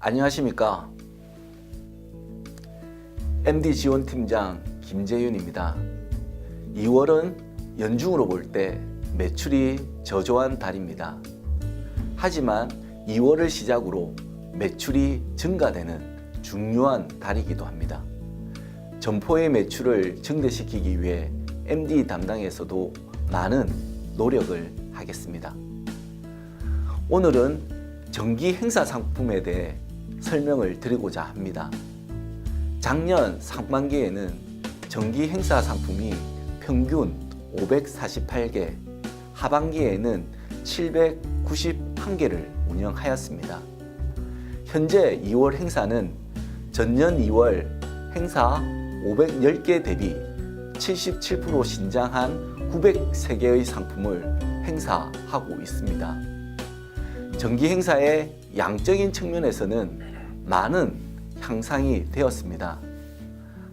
안녕하십니까. MD 지원 팀장 김재윤입니다. 2월은 연중으로 볼 때 매출이 저조한 달입니다. 하지만 2월을 시작으로 매출이 증가되는 중요한 달이기도 합니다. 점포의 매출을 증대시키기 위해 MD 담당에서도 많은 노력을 하겠습니다. 오늘은 정기 행사 상품에 대해 설명을 드리고자 합니다. 작년 상반기에는 정기 행사 상품이 평균 548개, 하반기에는 791개를 운영하였습니다. 현재 2월 행사는 전년 2월 행사 510개 대비 77% 신장한 903개의 상품을 행사하고 있습니다. 정기 행사의 양적인 측면에서는 많은 향상이 되었습니다.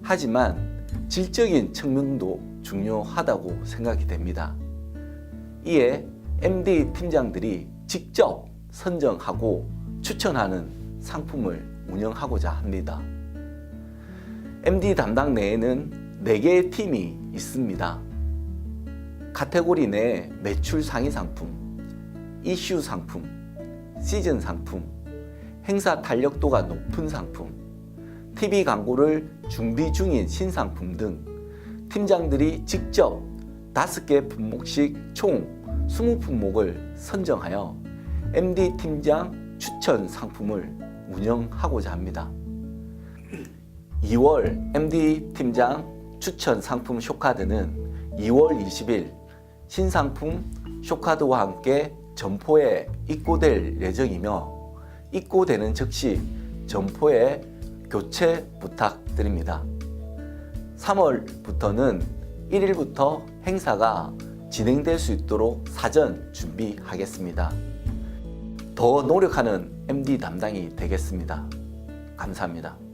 하지만 질적인 측면도 중요하다고 생각이 됩니다. 이에 MD 팀장들이 직접 선정하고 추천하는 상품을 운영하고자 합니다. MD 담당 내에는 4개의 팀이 있습니다. 카테고리 내 매출 상위 상품, 이슈 상품, 시즌 상품, 행사 탄력도가 높은 상품, TV 광고를 준비 중인 신상품 등 팀장들이 직접 5개 품목씩 총 20품목을 선정하여 MD 팀장 추천 상품을 운영하고자 합니다. 2월 MD 팀장 추천 상품 쇼카드는 2월 20일 신상품 쇼카드와 함께 점포에 입고될 예정이며 입고되는 즉시 점포에 교체 부탁드립니다. 3월부터는 1일부터 행사가 진행될 수 있도록 사전 준비하겠습니다. 더 노력하는 MD 담당이 되겠습니다. 감사합니다.